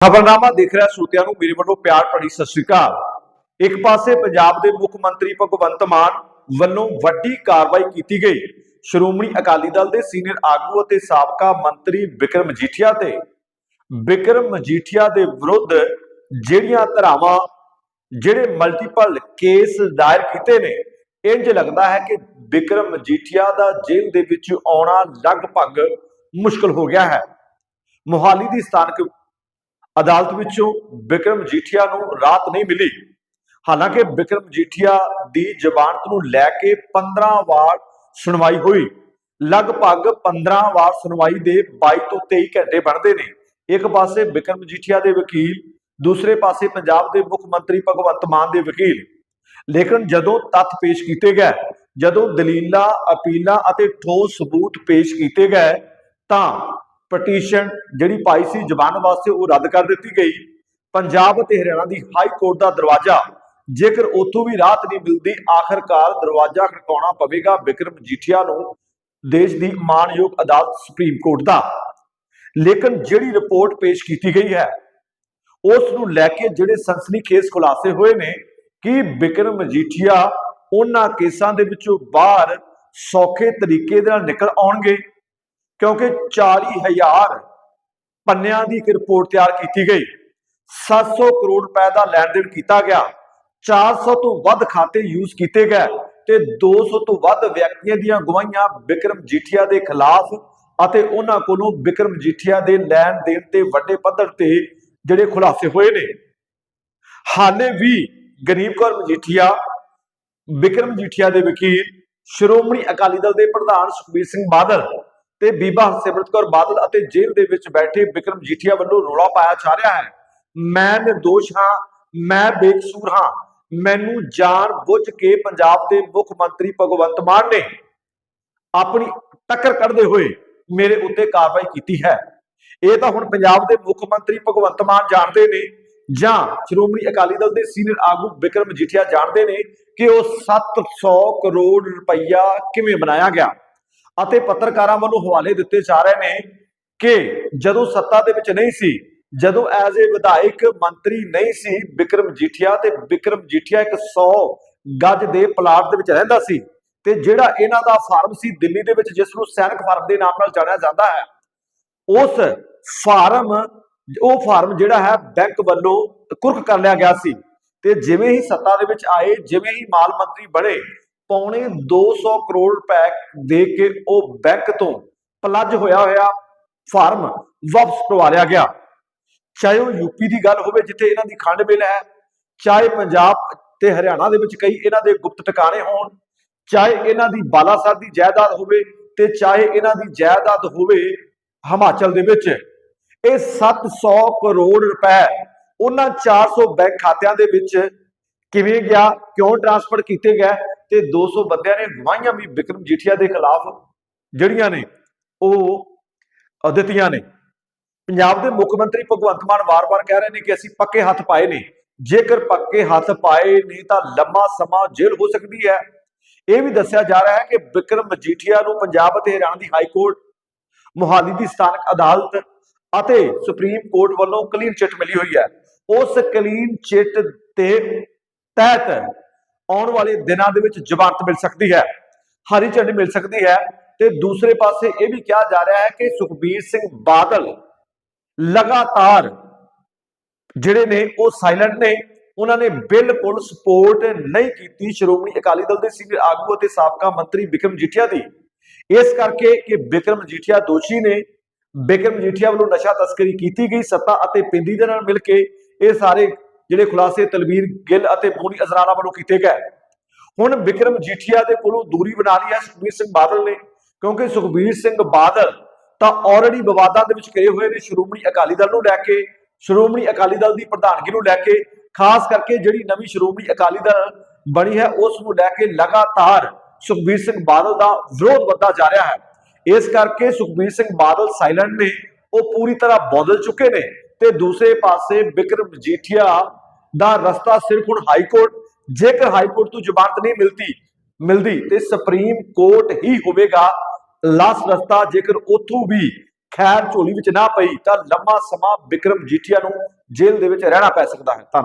ਖਬਰਨਾਮਾ ਦੇਖ ਰਿਹਾ ਸਰੋਤਿਆਂ ਨੂੰ, ਮੇਰੇ ਵੱਲੋਂ ਪਿਆਰ ਭਰੀ ਸਤਿ ਸ੍ਰੀ ਅਕਾਲ। ਇੱਕ ਪਾਸੇ ਪੰਜਾਬ ਦੇ ਮੁੱਖ ਮੰਤਰੀ ਭਗਵੰਤ ਮਾਨ ਵੱਲੋਂ ਵੱਡੀ ਕਾਰਵਾਈ ਕੀਤੀ ਗਈ। ਸ਼੍ਰੋਮਣੀ ਅਕਾਲੀ ਦਲ ਦੇ ਸੀਨੀਅਰ ਆਗੂ ਅਤੇ ਸਾਬਕਾ ਮੰਤਰੀ ਵਿਕਰਮ ਮਜੀਠੀਆ ਤੇ। ਵਿਕਰਮ ਮਜੀਠੀਆ ਦੇ ਵਿਰੁੱਧ ਜਿਹੜੀਆਂ ਧਰਾਵਾਂ, ਜਿਹੜੇ ਮਲਟੀਪਲ ਕੇਸ ਦਾਇਰ ਕੀਤੇ ਨੇ ਇੰਜ ਲੱਗਦਾ ਹੈ ਕਿ ਵਿਕਰਮ ਮਜੀਠੀਆ ਦਾ ਜੇਲ੍ਹ ਦੇ ਵਿੱਚ ਆਉਣਾ ਲਗਭਗ ਮੁਸ਼ਕਲ ਹੋ ਗਿਆ ਹੈ। ਮੋਹਾਲੀ ਦੀ ਸਥਾਨਕ ਅਦਾਲਤ ਵਿੱਚੋਂ ਵਿਕਰਮ ਜੀਠੀਆ ਨੂੰ ਰਾਤ ਨਹੀਂ ਮਿਲੀ। ਹਾਲਾਂਕਿ ਵਿਕਰਮ ਜੀਠੀਆ ਦੀ ਜ਼ਮਾਨਤ ਨੂੰ ਲੈ ਕੇ 15 ਵਾਰ ਸੁਣਵਾਈ ਹੋਈ। ਲਗਭਗ 15 ਵਾਰ ਸੁਣਵਾਈ ਦੇ 22 ਤੋਂ 23 ਘੰਟੇ ਬਣਦੇ ਨੇ। ਇੱਕ ਪਾਸੇ ਵਿਕਰਮ ਜੀਠੀਆ ਦੇ ਵਕੀਲ, ਦੂਸਰੇ ਪਾਸੇ ਪੰਜਾਬ ਦੇ ਮੁੱਖ ਮੰਤਰੀ ਭਗਵੰਤ ਮਾਨ ਦੇ ਵਕੀਲ। ਲੇਕਿਨ ਜਦੋਂ ਤੱਥ ਪੇਸ਼ ਕੀਤੇ ਗਏ, ਜਦੋਂ ਦਲੀਲਾਂ, ਅਪੀਲਾਂ ਅਤੇ ਠੋਸ ਸਬੂਤ ਪੇਸ਼ ਕੀਤੇ ਗਏ, ਤਾਂ ਪਟੀਸ਼ਨ ਜਿਹੜੀ ਪਾਈ ਸੀ ਜਬਾਨ ਵਾਸਤੇ ਉਹ ਰੱਦ ਕਰ ਦਿੱਤੀ ਗਈ। ਪੰਜਾਬ ਅਤੇ ਹਰਿਆਣਾ ਦੀ ਹਾਈ ਕੋਰਟ ਦਾ ਦਰਵਾਜ਼ਾ, ਜੇਕਰ ਉੱਥੋਂ ਵੀ ਰਾਹਤ ਨਹੀਂ ਮਿਲਦੀ, ਆਖਰਕਾਰ ਦਰਵਾਜ਼ਾ ਖੜਕਾਉਣਾ ਪਵੇਗਾ ਵਿਕਰਮ ਜੀਠੀਆ ਨੂੰ, ਦੇਸ਼ ਦੀ ਮਾਨਯੋਗ ਅਦਾਲਤ ਸੁਪਰੀਮ ਕੋਰਟ ਦਾ। ਲੇਕਿਨ ਜਿਹੜੀ ਰਿਪੋਰਟ ਪੇਸ਼ ਕੀਤੀ ਗਈ ਹੈ, ਉਸ ਨੂੰ ਲੈ ਕੇ ਜਿਹੜੇ ਸੰਸਨੀ ਸਨਸਨੀਖੇਜ਼ ਖੁਲਾਸੇ ਹੋਏ ਨੇ, ਕਿ ਵਿਕਰਮ ਮਜੀਠੀਆ ਉਹਨਾਂ ਕੇਸਾਂ ਦੇ ਵਿੱਚੋਂ ਬਾਹਰ ਸੌਖੇ ਤਰੀਕੇ ਦੇ ਨਾਲ ਨਿਕਲ ਆਉਣਗੇ ਕਿਉਂਕਿ 40000 ਪੰਨਿਆਂ ਦੀ ਇੱਕ ਰਿਪੋਰਟ ਤਿਆਰ ਕੀਤੀ ਗਈ। 700 ਕਰੋੜ ਰੁਪਏ ਦਾ ਲੈਣ ਦੇਣ ਕੀਤਾ ਗਿਆ। 400 ਤੋਂ ਵੱਧ ਖਾਤੇ ਯੂਜ਼ ਕੀਤੇ ਗਏ ਤੇ 200 ਤੋਂ ਵੱਧ ਵਿਅਕਤੀਆਂ ਦੀਆਂ ਗਵਾਹੀਆਂ ਵਿਕਰਮ ਜੀਠੀਆ ਦੇ ਖਿਲਾਫ ਅਤੇ ਉਹਨਾਂ ਕੋਲੋਂ ਵਿਕਰਮ ਜੀਠੀਆ ਦੇ ਲੈਣ ਦੇਣ ਤੇ ਵੱਡੇ ਪੱਧਰ ਤੇ ਜਿਹੜੇ ਖੁਲਾਸੇ ਹੋਏ ਨੇ। ਹਾਲੇ ਵੀ ਗਰੀਬ ਕੌਰ ਮਜੀਠੀਆ ਵਿਕਰਮ ਜੀਠੀਆ ਦੇ ਵਕੀਲ, ਸ਼੍ਰੋਮਣੀ ਅਕਾਲੀ ਦਲ ਦੇ ਪ੍ਰਧਾਨ ਸੁਖਬੀਰ ਸਿੰਘ ਬਾਦਲ ਤੇ ਬੀਬਾ ਸਿਮਰਤ ਕੌਰ ਬਾਦਲ ਅਤੇ ਜੇਲ੍ਹ ਦੇ ਵਿੱਚ ਬੈਠੇ ਵਿਕਰਮ ਜੀਠੀਆ ਵੱਲੋਂ ਰੋਲਾ ਪਾਇਆ ਜਾ ਰਿਹਾ ਹੈ। ਮੈਂ ਨਿਰਦੋਸ਼ ਹਾਂ, ਮੈਂ ਬੇਕਸੂਰ ਹਾਂ। ਮੈਨੂੰ ਜਾਣ ਬੁੱਝ ਕੇ ਪੰਜਾਬ ਦੇ ਮੁੱਖ ਮੰਤਰੀ ਭਗਵੰਤ ਮਾਨ ਨੇ ਆਪਣੀ ਟੱਕਰ ਕੱਢਦੇ ਹੋਏ ਮੇਰੇ ਉੱਤੇ ਕਾਰਵਾਈ ਕੀਤੀ ਹੈ। ਇਹ ਤਾਂ ਹੁਣ ਪੰਜਾਬ ਦੇ ਮੁੱਖ ਮੰਤਰੀ ਭਗਵੰਤ ਮਾਨ ਜਾਣਦੇ ਨੇ ਜਾਂ ਸ਼੍ਰੋਮਣੀ ਅਕਾਲੀ ਦਲ ਦੇ ਸੀਨੀਅਰ ਆਗੂ ਵਿਕਰਮ ਜੀਠੀਆ ਜਾਣਦੇ ਨੇ ਕਿ ਉਹ 700 ਕਰੋੜ ਰੁਪਈਆ ਕਿਵੇਂ ਬਣਾਇਆ ਗਿਆ। ਅਤੇ ਪੱਤਰਕਾਰਾਂ ਵੱਲੋਂ ਹਵਾਲੇ ਦਿੱਤੇ ਜਾ ਰਹੇ ਨੇ ਕਿ ਜਦੋਂ ਸੱਤਾ ਦੇ ਵਿੱਚ ਨਹੀਂ ਸੀ, ਜਦੋਂ ਐਜ਼ ਏ ਵਿਧਾਇਕ ਮੰਤਰੀ ਨਹੀਂ ਸੀ ਵਿਕਰਮ ਜੀਠੀਆ ਤੇ ਵਿਕਰਮ ਜੀਠੀਆ ਇੱਕ 100 ਗੱਜ ਦੇ ਪਲਾਟ ਦੇ ਵਿੱਚ ਰਹਿੰਦਾ ਸੀ ਤੇ ਜਿਹੜਾ ਇਹਨਾਂ ਦਾ ਫਾਰਮ ਸੀ ਦਿੱਲੀ ਦੇ ਵਿੱਚ ਜਿਸ ਨੂੰ ਸੈਨਿਕ ਫਾਰਮ ਦੇ ਨਾਮ ਨਾਲ ਜਾਣਿਆ ਜਾਂਦਾ ਹੈ, ਉਸ ਫਾਰਮ, ਉਹ ਫਾਰਮ ਜਿਹੜਾ ਹੈ ਬੈਂਕ ਵੱਲੋਂ ਕੁਰਕ ਕਰ ਲਿਆ ਗਿਆ ਸੀ ਤੇ ਜਿਵੇਂ ਹੀ ਸੱਤਾ ਦੇ ਵਿੱਚ ਆਏ, ਜਿਵੇਂ ਹੀ ਮਾਲ ਮੰਤਰੀ ਬਣੇ ਪੌਣੇ 200 ਕਰੋੜ ਰੁਪਏ ਦੇ ਕੇ ਉਹ ਬੈਂਕ ਤੋਂ ਪਲੱਜ ਹੋਇਆ ਹੋਇਆ ਫਾਰਮ ਵਾਪਸ ਕਰਵਾ ਲਿਆ ਗਿਆ। ਚਾਹੇ ਉਹ ਯੂਪੀ ਦੀ ਗੱਲ ਹੋਵੇ, ਜਿੱਥੇ ਇਹਨਾਂ ਦੀ ਖੰਡ ਮਿਲ ਹੈ, ਚਾਹੇ ਪੰਜਾਬ ਤੇ ਹਰਿਆਣਾ ਦੇ ਵਿੱਚ ਕਈ ਇਹਨਾਂ ਦੇ ਗੁਪਤ ਟਿਕਾਣੇ ਹੋਣ, ਚਾਹੇ ਇਹਨਾਂ ਦੀ ਬਾਲਾਸਰ ਦੀ ਜਾਇਦਾਦ ਹੋਵੇ ਤੇ ਚਾਹੇ ਇਹਨਾਂ ਦੀ ਜਾਇਦਾਦ ਹੋਵੇ ਹਿਮਾਚਲ ਦੇ ਵਿੱਚ। ਇਹ 700 ਕਰੋੜ ਰੁਪਏ ਉਹਨਾਂ 400 ਬੈਂਕ ਖਾਤਿਆਂ ਦੇ ਵਿੱਚ ਕਿਵੇਂ ਗਿਆ, ਕਿਉਂ ਟ੍ਰਾਂਸਫਰ ਕੀਤੇ ਗਏ ਤੇ 200 ਬੰਦਿਆਂ ਨੇ ਗਵਾਹੀਆਂ ਵੀ ਵਿਕਰਮ ਜੀਠੀਆ ਦੇ ਖਿਲਾਫ ਜਿਹੜੀਆਂ ਨੇ, ਉਹ ਦਿੱਤੀਆਂ ਨੇ। ਪੰਜਾਬ ਦੇ ਮੁੱਖ ਮੰਤਰੀ ਭਗਵੰਤ ਮਾਨ ਵਾਰ-ਵਾਰ ਕਹਿ ਰਹੇ ਨੇ ਕਿ ਅਸੀਂ ਪੱਕੇ ਹੱਥ ਪਾਏ ਨੇ। ਜੇਕਰ ਪੱਕੇ ਹੱਥ ਪਾਏ ਨੇ ਤਾਂ ਲੰਮਾ ਸਮਾਂ ਜੇਲ੍ਹ ਹੋ ਸਕਦੀ ਹੈ। ਇਹ ਵੀ ਦੱਸਿਆ ਜਾ ਰਿਹਾ ਹੈ ਕਿ ਵਿਕਰਮ ਮਜੀਠੀਆ ਨੂੰ ਪੰਜਾਬ ਅਤੇ ਹਰਿਆਣਾ ਦੀ ਹਾਈ ਕੋਰਟ, ਮੁਹਾਲੀ ਦੀ ਸਥਾਨਕ ਅਦਾਲਤ ਅਤੇ ਸੁਪਰੀਮ ਕੋਰਟ ਵੱਲੋਂ ਕਲੀਨ ਚਿੱਟ ਮਿਲੀ ਹੋਈ ਹੈ। ਉਸ ਕਲੀਨ ਚਿੱਟ ਤੇ ਤਹਿਤ ਆਉਣ ਵਾਲੇ ਦਿਨਾਂ ਦੇ ਵਿੱਚ ਜ਼ਮਾਨਤ ਮਿਲ ਸਕਦੀ ਹੈ, ਹਰੀ ਝੰਡੀ ਮਿਲ ਸਕਦੀ ਹੈ ਤੇ ਦੂਸਰੇ ਪਾਸੇ ਇਹ ਵੀ ਕਿਹਾ ਜਾ ਰਿਹਾ ਹੈ ਕਿ ਸੁਖਬੀਰ ਸਿੰਘ ਬਾਦਲ ਲਗਾਤਾਰ ਜਿਹੜੇ ਨੇ ਉਹ ਸਾਇਲੈਂਟ ਨੇ, ਉਹਨਾਂ ਨੇ ਬਿਲਕੁਲ ਸਪੋਰਟ ਨਹੀਂ ਕੀਤੀ ਸ਼੍ਰੋਮਣੀ ਅਕਾਲੀ ਦਲ ਦੇ ਸੀਨੀਅਰ ਆਗੂ ਅਤੇ ਸਾਬਕਾ ਮੰਤਰੀ ਵਿਕਰਮ ਜੀਠੀਆ ਦੀ। ਇਸ ਕਰਕੇ ਕਿ ਵਿਕਰਮ ਜੀਠੀਆ ਦੋਸ਼ੀ ਨੇ, ਵਿਕਰਮ ਜੀਠੀਆ ਵੱਲੋਂ ਨਸ਼ਾ ਤਸਕਰੀ ਕੀਤੀ ਗਈ, ਸੱਤਾ ਅਤੇ ਪਿੰਦੀ ਦੇ ਨਾਲ ਮਿਲ ਕੇ ਇਹ ਸਾਰੇ ਜਿਹੜੇ ਖੁਲਾਸੇ ਤਲਵੀਰ ਗਿੱਲ ਅਤੇ ਮੋਨੀ ਅਜ਼ਰਾਨਾ ਵੱਲੋਂ ਕੀਤੇ ਗਏ। ਹੁਣ ਵਿਕਰਮ ਜੀਠੀਆ ਦੇ ਕੋਲੋਂ ਦੂਰੀ ਬਣਾ ਲਈ ਹੈ ਸੁਖਬੀਰ ਸਿੰਘ ਬਾਦਲ ਨੇ, ਕਿਉਂਕਿ ਸੁਖਬੀਰ ਸਿੰਘ ਬਾਦਲ ਤਾਂ ਆਲਰੇਡੀ ਵਿਵਾਦਾਂ ਦੇ ਵਿੱਚ ਘਿਰੇ ਹੋਏ ਨੇ ਸ਼੍ਰੋਮਣੀ ਅਕਾਲੀ ਦਲ ਨੂੰ ਲੈ ਕੇ, ਸ਼੍ਰੋਮਣੀ ਅਕਾਲੀ ਦਲ ਦੀ ਪ੍ਰਧਾਨਗੀ ਨੂੰ ਲੈ ਕੇ, ਖਾਸ ਕਰਕੇ ਜਿਹੜੀ ਨਵੀਂ ਸ਼੍ਰੋਮਣੀ ਅਕਾਲੀ ਦਲ ਬਣੀ ਹੈ, ਉਸ ਨੂੰ ਲੈ ਕੇ ਲਗਾਤਾਰ ਸੁਖਬੀਰ ਸਿੰਘ ਬਾਦਲ ਦਾ ਵਿਰੋਧ ਵੱਧਦਾ ਜਾ ਰਿਹਾ ਹੈ। ਇਸ ਕਰਕੇ ਸੁਖਬੀਰ ਸਿੰਘ ਬਾਦਲ ਸਾਇਲੈਂਟ ਨੇ, ਉਹ ਪੂਰੀ ਤਰ੍ਹਾਂ ਬਦਲ ਚੁੱਕੇ ਨੇ। ਤੇ ਦੂਸਰੇ ਪਾਸੇ ਵਿਕਰਮ ਜੀਠੀਆ ਦਾ ਰਸਤਾ ਸਿਰਫ ਹੁਣ ਹਾਈ ਕੋਰਟ, ਜੇਕਰ ਹਾਈ ਕੋਰਟ ਤੋਂ ਜ਼ਮਾਨਤ ਨਹੀਂ ਮਿਲਦੀ ਮਿਲਦੀ, ਤੇ ਸੁਪਰੀਮ ਕੋਰਟ ਹੀ ਹੋਵੇਗਾ ਲਾਸਟ ਰਸਤਾ, ਜੇਕਰ ਉੱਥੋਂ ਵੀ ਖੈਰ ਝੋਲੀ ਵਿੱਚ ਨਾ ਪਈ, ਤਾਂ ਲੰਮਾ ਸਮਾਂ ਵਿਕਰਮ ਜੀਠੀਆ ਨੂੰ ਜੇਲ੍ਹ ਦੇ ਵਿੱਚ ਰਹਿਣਾ ਪੈ ਸਕਦਾ ਹੈ। ਧੰਨਵਾਦ